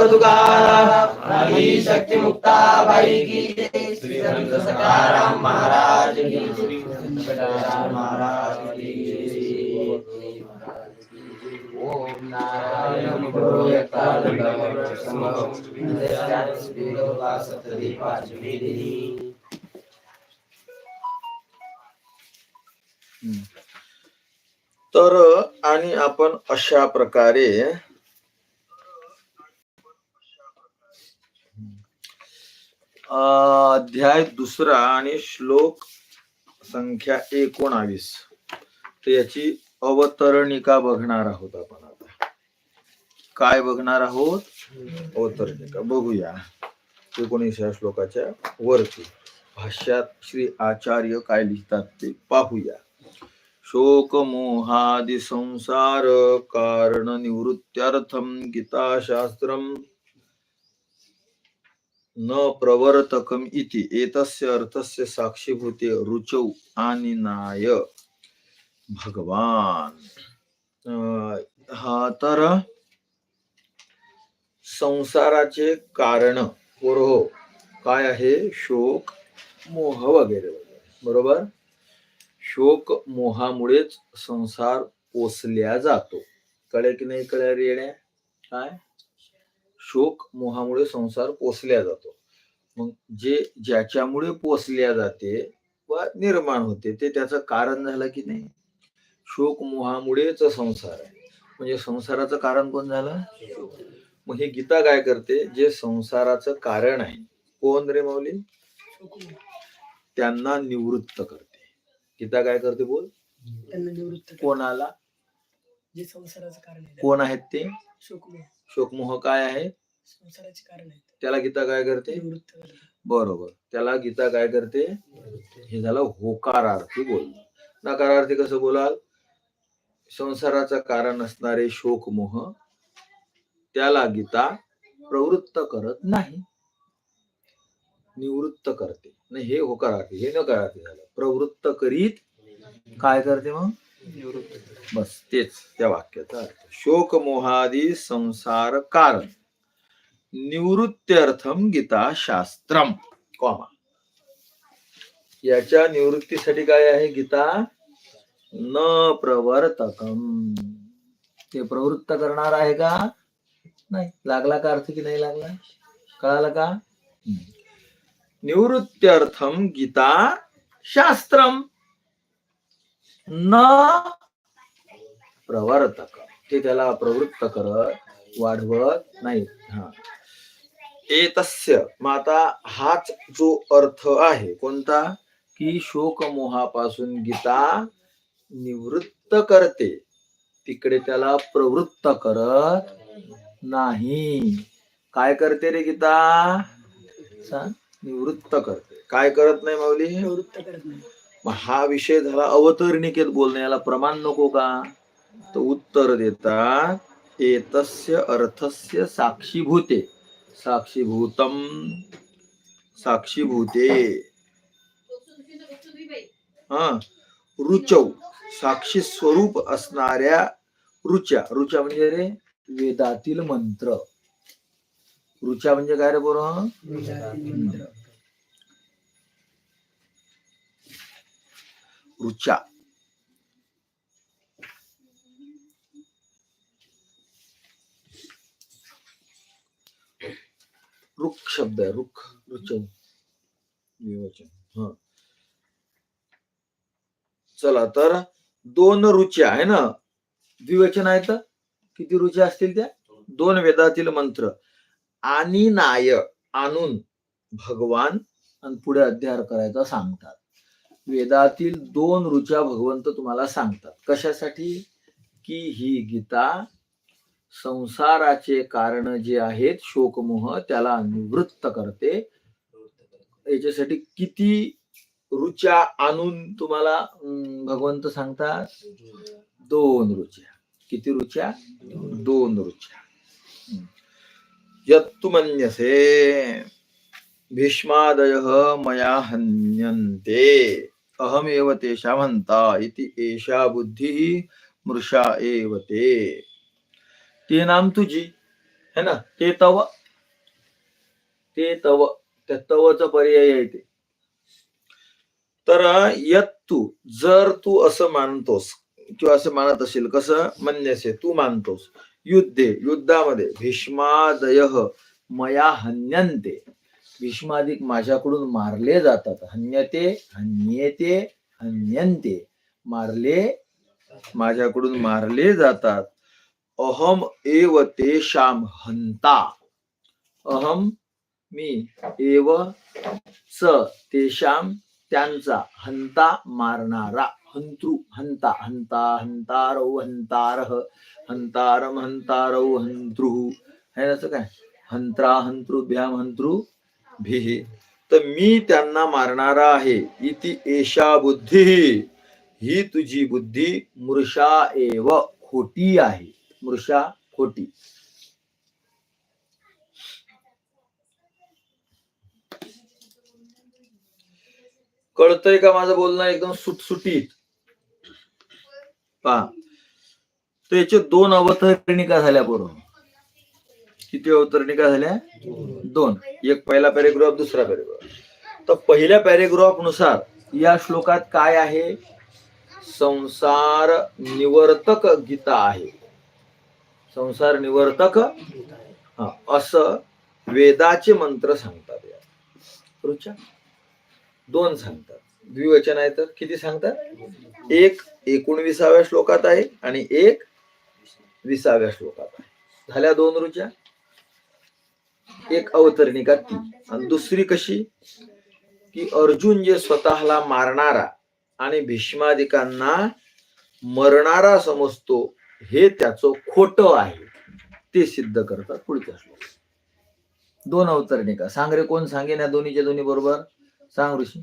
ज्ञानदेव तुकाराम शक्ती मुक्ताबाई की श्री संत सकाराम महाराज की महाराज की ओम नारायण गुरु तर आणि आपण अशा प्रकारे अध्याय दुसरा आणि श्लोक संख्या एकोणावीस. तर याची अवतरणिका बघणार आहोत आपण आता. काय बघणार आहोत? अवतरणिका. बघूया. एकोणीसव्या श्लोकाच्या वरती. भाष्यात श्री आचार्य काय लिहितात ते पाहूया. शोक मोहादि संसार कारण निवृत्त्यर्थम गीताशास्त्रम न प्रवर्तकम इति एतस्य अर्थस्य साक्षीभूते रुचौ आणि नाय भगवान हा तर संसाराचे कारण पुरो काय आहे? शोक मोह वगैरे वगैरे बरोबर? शोक मोहामुळेच संसार पोसल्या जातो. कळे की नाही? कळ्या रे येण्या काय? शोक मोहामुळे संसार पोसल्या जातो. मग जे ज्याच्यामुळे पोसल्या जाते व निर्माण होते ते त्याचं कारण झालं की नाही? शोक मोहामुळेच संसार आहे. म्हणजे संसाराचं कारण कोण झालं? मग हे गीता काय करते? जे संसाराचं कारण आहे कोण रे माऊली? त्यांना निवृत्त करते. गीता काय करते बोल? त्यांना निवृत्त. कोणाला? जे संसाराचं कारण कोण आहेत ते? शोकमोह. शोकमोह काय आहे? संसाराचे कारण आहे त्याला गीता काय करते? निवृत्त. बरोबर. त्याला गीता काय करते? हे झालं होकारार्थी बोलणं. नकारार्थी कसं बोलाल? संसाराचं कारण असणारे शोकमोह त्याला गीता प्रवृत्त करत नाही. निवृत्त करते. नाही हे होकारार्थी हे नकारार्थी झालं. प्रवृत्त करीत काय करते मग? निवृत्त. बस तेच त्या वाक्याचा अर्थ. शोक मोहादी संसार कारण निवृत्त्यर्थम गीता शास्त्रम कॉमा याच्या निवृत्तीसाठी काय आहे गीता? न प्रवर्तकम. ते प्रवृत्त करणार आहे का? नाही. लागला का अर्थ की नाही लागला? कळालं का? निवृत्त्यर्थम गीता शास्त्रम न प्रवर्तक ते त्याला प्रवृत्त करत वाढवत नाही हा. एतस्य मग आता हाच जो अर्थ आहे. कोणता? की शोक मोहापासून गीता निवृत्त करते. तिकडे त्याला प्रवृत्त करत नाही. काय करते रे गीता? निवृत्त करते. काय करत नाही माऊली? निवृत्त करत नाही. मग हा विषय झाला अवतरणिकेत बोलणे याला प्रमाण नको का? तर उत्तर देतात एतस्य अर्थस्य साक्षीभूते. साक्षीभूतम। साक्षीभूते। हा रुचौ। साक्षी स्वरूप असणाऱ्या रुच्या। रुच्या म्हणजे रे? वेदातील मंत्र. रुच्या म्हणजे काय रे बरं. रुचा रुख शब्द आहे रुख रुचन विवचन. हा. चला तर दोन रुच्या आहे ना? द्विवचन आहेत? किती रुच्या असतील त्या? दोन वेदातील मंत्र. आणि नाय आणून भगवान आणि पुढे अध्यार करायचा सांगतात. वेदातील दोन रुच्या भगवंत तुम्हाला सांगतात. कशासाठी? की ही गीता संसाराचे कारण जे आहेत शोकमोह त्याला निवृत्त करते. याच्यासाठी किती रुच्या आणून तुम्हाला भगवंत सांगतात? दोन रुच्या. किती रुच्या? दोन रुच्या. यत्तु मन्यसे भीष्मादय मया हन्यन्ते। अहमेव तेषामन्ता इति एषा बुद्धी मृषा एव ते। ते नाम तुझी. है ना? ते तव. ते तव. त्या तवचा पर्याय आहे ते. तर यत तू जर तू असं मानतोस किंवा असं मानत असेल कसं? म्हणण्याचे तू मानतोस. युद्धे युद्धामध्ये भीष्मादय मया हन्यन्ते. भीष्मादिक माझ्याकडून मारले जातात. हन्यते हन्येते हन्यन्ते. मारले माझ्याकडून मारले जातात. अहम एव तेषाम हंता। अहम मी एव स तेषाम त्यांचा हंता मारणारा। हंतृ हंता हंता हंतारौ हंतारह हंतारम हंतारौ हंतृ। हे असं काय? हंत्रा हंतृभ्याम हंतृ भी। तर मी त्यांना मारणारा आहे इति एषा बुद्धी। ही तुझी बुद्धी मृषा एव खोटी आहे। मृषा खोटी. कळतंय का माझं बोलणं एकदम सुटसुटीत? पहा. त्याचे दोन अवतरणिका झाल्या बरोबर किती अवतरणिका झाल्या? दोन. एक पहिला पॅरेग्राफ दुसरा पॅरेग्राफ. तर पहिल्या पॅरेग्राफनुसार या श्लोकात काय आहे? संसार निवर्तक गीता आहे. संसार निवर्तक. हा, असं वेदाचे मंत्र सांगतात या रुचा दोन सांगतात. द्विवचन आहे तर किती सांगतात? एक एकोणविसाव्या श्लोकात आहे आणि एक विसाव्या श्लोकात आहे. झाल्या दोन रुच्या? एक अवतरणिका ती? आणि दुसरी कशी? की अर्जुन जे स्वतःला मारणारा आणि भीष्मादिकांना मरणारा समजतो हे त्याचं खोट आहे. ते सिद्ध करतात पुढच्या श्लोक दोन अवतरणिका सांग रे कोण सांगेन या दोन्हीच्या दोन्ही बरोबर? सांग ऋषी.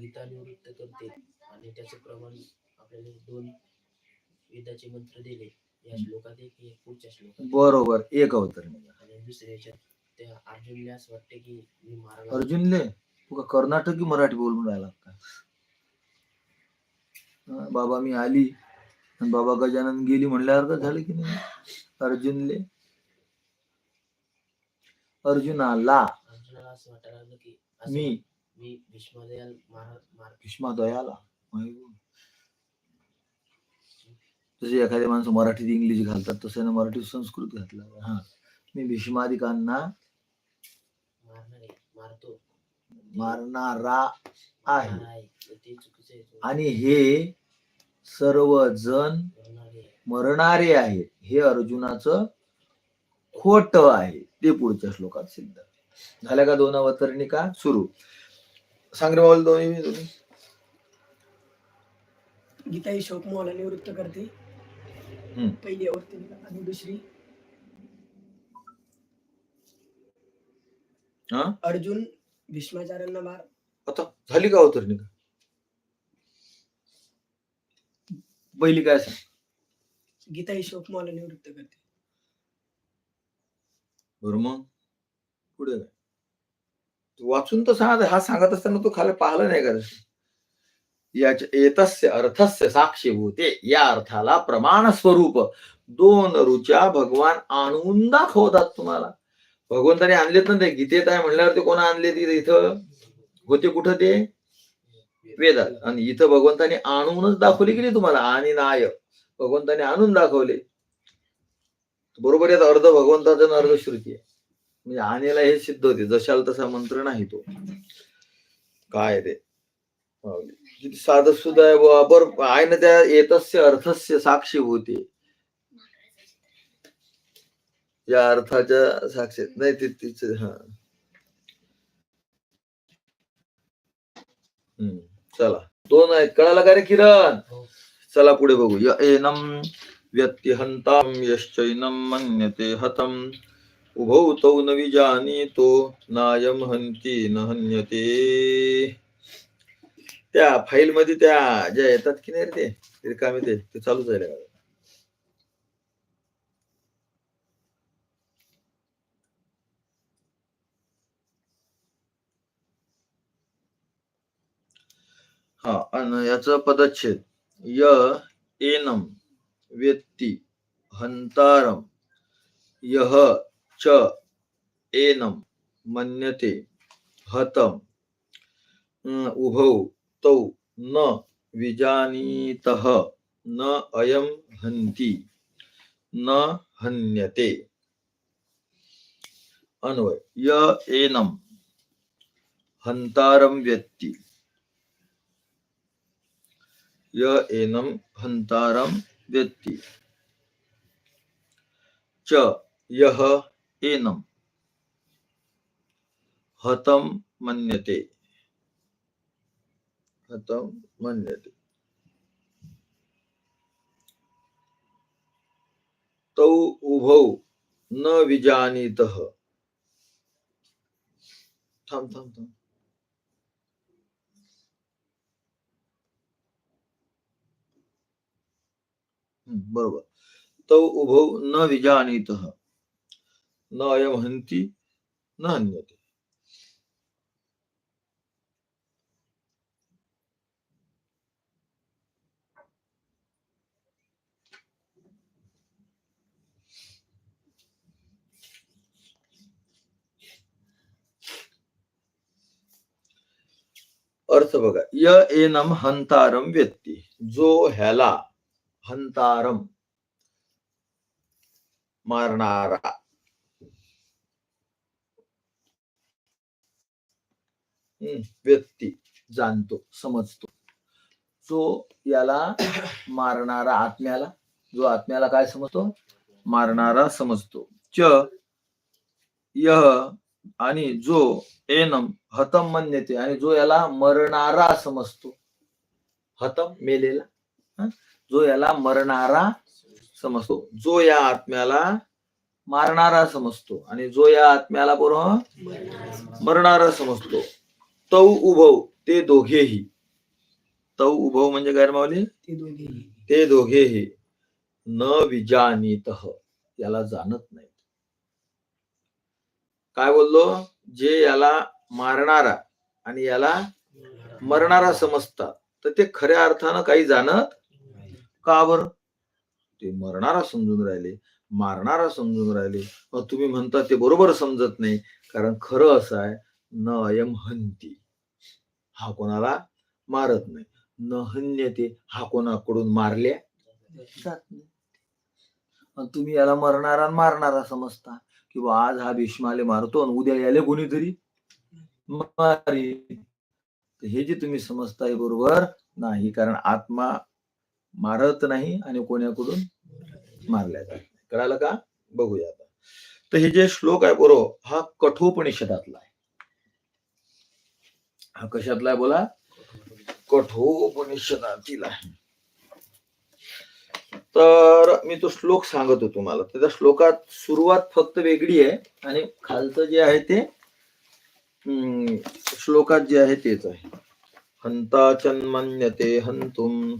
गीता निवृत्त करते आणि त्याचे प्रमाण आपल्याला दोन वेदाचे मंत्र दिले. या श्लोकात एक पुढच्या श्लोकात. बरोबर एक अवतरणिका आणि दुसऱ्या याच्यात त्या अर्जुनला असं वाटते की मी अर्जुनले? तू का कर्नाटकी मराठी बोलून राहिला का बाबा मी आली. बाबा गजानन गेली म्हणल्यावर का झालं की नाही? अर्जुनले. अर्जुनाला मी. भीष्मदयाल जसे एखाद्या माणसं मराठीत इंग्लिश घालतात तसं ना मराठीत संस्कृत घातला. हा. मी भीष्मादिकांना मारतो. मारणारा आहे. आणि हे सर्वजण मारणार आहे. मरणारे आहेत. हे अर्जुनाचं खोट आहे. ते पुढच्या श्लोकात सिद्ध. झाल्या का दोन अवतरणिका सुरू. सांग रे बाबा दोन्ही दोन्ही. गीता ही शोकमोहाला निवृत्त करते. पहिली अवतरणिका आणि दुसरी. हा? अर्जुन भीष्माचार्यांना मार. आता झाली का अवतरणिका पहिली काय सांग गीता ही शोकमोहाला निवृत्त करते. बरं मग? पुढे काय? तू वाचून तर सांग हा सांगत असताना तू खाली पाहिलं नाही का तसं? याच्या एतस्य अर्थस्य साक्षीभूते या अर्थाला प्रमाण स्वरूप दोन रुच्या भगवान आणून दाखवतात तुम्हाला. भगवंताने आणलेत ना ते गीतेत आहे म्हणल्यावर ते कोण आणले तिथे इथं? होते कुठं ते? वेदात. आणि इथं भगवंताने आणूनच दाखवली की नाही तुम्हाला? आणि नाय भगवंताने आणून दाखवले. बरोबर आहे अर्ध भगवंताचं आणि अर्ध श्रुती आहे. म्हणजे आणेला हे सिद्ध होते. जशाल तसा मंत्र नाही तो. काय ते? साध सुद्धा आहे बुवा आहे ना त्या येतस्य अर्थस्य साक्षी होते. या अर्थाच्या साक्षी नाही ते तिच हा. चला. दोन आहेत. कळाला का रे किरण? हो. चला पुढे बघू. य एनम व्यत्यहंताम यश्चैनम मन्यते हतम। उभौ तौ न विजानीतो नायम हंती न हन्यते। त्या फाईल मध्ये त्या ज्या येतात की नाही रे ते? रिकामे ते. ते चालूच आहे हा आणि याचं पदच्छेद य एनम व्यक्ती हंतारम यह च एनम मन्यते हतम उभौ तौ न विजानीतः न अयम हन्ति न हन्यते। अन्वय य एनम हंतारम व्यक्ति। य एनम हंतारम व्यक्ति च यह एनम हतम मन्यते। हतम मन्यते। तौ उभौ न विजानीतः। थांब थांब थांब। बरोबर. तौ उभौ न विजानीतः, न अयम हन्ति, न हन्यते। अर्थ बघा, य एनम हंतारम व्यक्ती, जो ह्याला हंतारम मारणारा. व्यक्ती जाणतो समजतो. जो याला मारणारा आत्म्याला जो आत्म्याला काय समजतो? मारणारा समजतो. च यह आणि जो एनम हतम मन्यते आणि जो याला मरणारा समजतो. हतम मेलेला जो याला मरणारा समजतो. जो या आत्म्याला मारणारा समजतो आणि जो या आत्म्याला बरोबर मरणारा समजतो. तौ उभव ते दोघेही. तौ उभव म्हणजे माऊली? ते दोघेही. न विजानीत. याला जाणत नाहीत. काय बोललो? जे याला मारणारा आणि याला मरणारा समजतात तर ते खऱ्या अर्थानं काही जाणत का बर? ते मरणारा समजून राहिले. मारणारा समजून राहिले. मग तुम्ही म्हणता ते बरोबर समजत नाही. कारण खरं असं आहे न अयम हंती. हा कोणाला मारत नाही. न हन्यते हा कोणाकडून मारल्या? जात नाही तुम्ही याला मरणारा आणि मारणारा समजता. किंवा आज हा भीष्माले मारतो आणि उद्या याले कोणीतरी मारी हे जे तुम्ही समजता हे बरोबर नाही. कारण आत्मा मारत नाही आणि कोणाकडून मारल्या जात नाही. कळालं का? बघूया आता. तर हे जे श्लोक आहे बरोबर हा कठोपनिषदातला आहे. हा कशातला आहे बोला? कठोपनिषदातील आहे. तर मी तो श्लोक सांगतो तुम्हाला. त्याच्या त्या श्लोकात सुरुवात फक्त वेगळी आहे आणि खालचं जे आहे ते श्लोकात जे आहे तेच आहे. हंता चन्मन्यते हंतुम.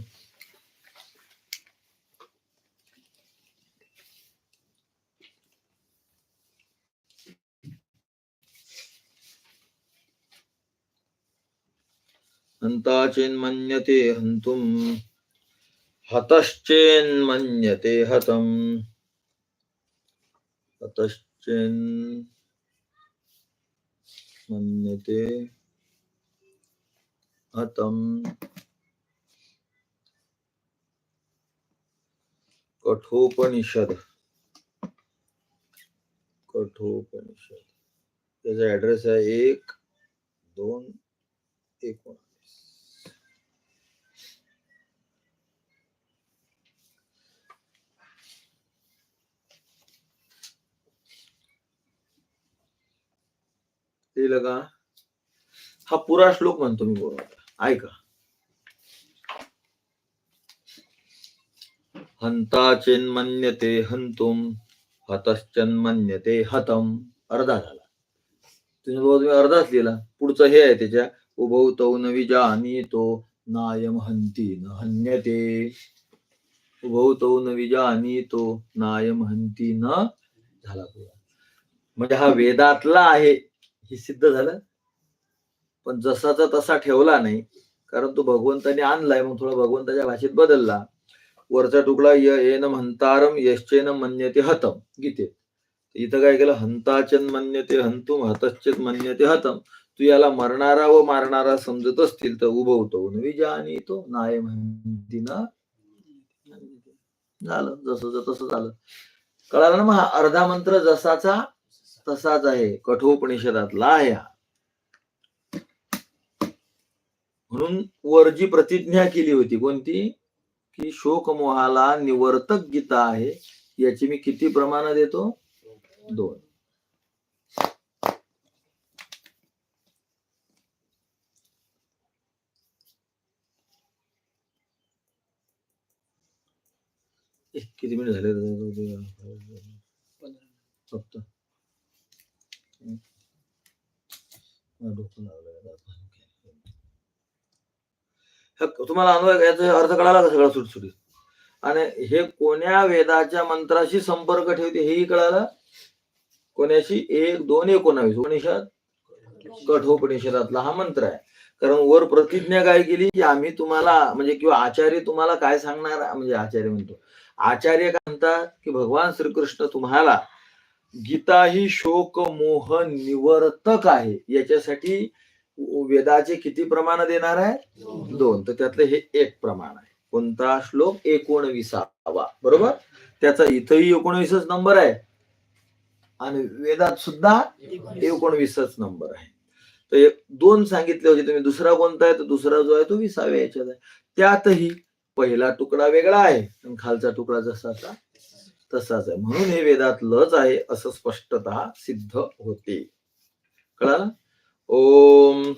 हंता चेन्मन्यते हंतुम हतश्चेन्मन्यते हतम् हतश्चेन् मन्यते हतम् कठोपनिषद। कठोपनिषद। त्याचा ऍड्रेस आहे एक दोन एकोणा लिहिलं का हा पुरा श्लोक म्हणतो मी बरोबर ऐका. हंता चेन्मन्यते हंतुम हतश्चन्मन्यते हतम. अर्धा झाला. तुम्ही बघा तुम्ही अर्धाच लिहिला. पुढचं हे आहे त्याच्या. उभवतो न विजानीतो नायम हंती न हन्यते. उभवतो न विजानीतो नायम हंती न झाला पुरा. म्हणजे हा वेदातला आहे. हे सिद्ध झालं. पण जसाचा तसा ठेवला नाही कारण तो भगवंताने आणलाय मग थोडा भगवंताच्या भाषेत बदलला. वरचा तुकडा य येन हंतारम यश्चेन मन्यते हतम गीतेत. इथं काय केलं? हंताचन मन्यते हंतुम हतश्चेत मन्यते हतम. तू याला मरणारा व मारणारा समजत असतील तर उभवतो विजानी तो नाय म्हणती ना झालं. जसं तसं झालं. कळालं ना मग हा अर्धा मंत्र जसाचा तसाच आहे. कठोपनिषदातला आहे हा. म्हणून वर जी प्रतिज्ञा केली होती कोणती? की शोकमोहाला निवर्तक गीता आहे. याची मी किती प्रमाण देतो? दोन. किती मिनिट झाले? फक्त हं. मला डोकं लागलं तुम्हाला अनुभव याचा अर्थ कळाला का सगळा सुटसुटीत? आणि हे कोण्या वेदाच्या मंत्राशी संपर्क ठेवते हेही कळालं? कोण्याशी? एक दोन एकोणावीस. उपनिषद? कठोपनिषदातला हा मंत्र आहे. कारण वर प्रतिज्ञा काय केली? की आम्ही तुम्हाला म्हणजे किंवा आचार्य तुम्हाला काय सांगणार? म्हणजे आचार्य म्हणतो. आचार्य काय म्हणतात? की भगवान श्रीकृष्ण तुम्हाला गीता ही शोक मोह निवर्तक आहे. याच्यासाठी वेदाचे किती प्रमाण देणार आहे? दोन. तर त्यातलं हे एक प्रमाण आहे. कोणता श्लोक? एकोणविसावा. बरोबर? त्याचा इथंही एकोणवीसच नंबर आहे. आणि वेदात सुद्धा एकोणवीसच नंबर आहे. तर एक दोन सांगितले होते. तुम्ही दुसरा कोणता आहे? तर दुसरा जो आहे तो विसाव्या याच्यात आहे. त्यातही पहिला तुकडा वेगळा आहे. आणि खालचा तुकडा जसाचा तसाच आहे. म्हणून हे वेदातलंच आहे असं स्पष्टतः सिद्ध होते. कळालं? ओम.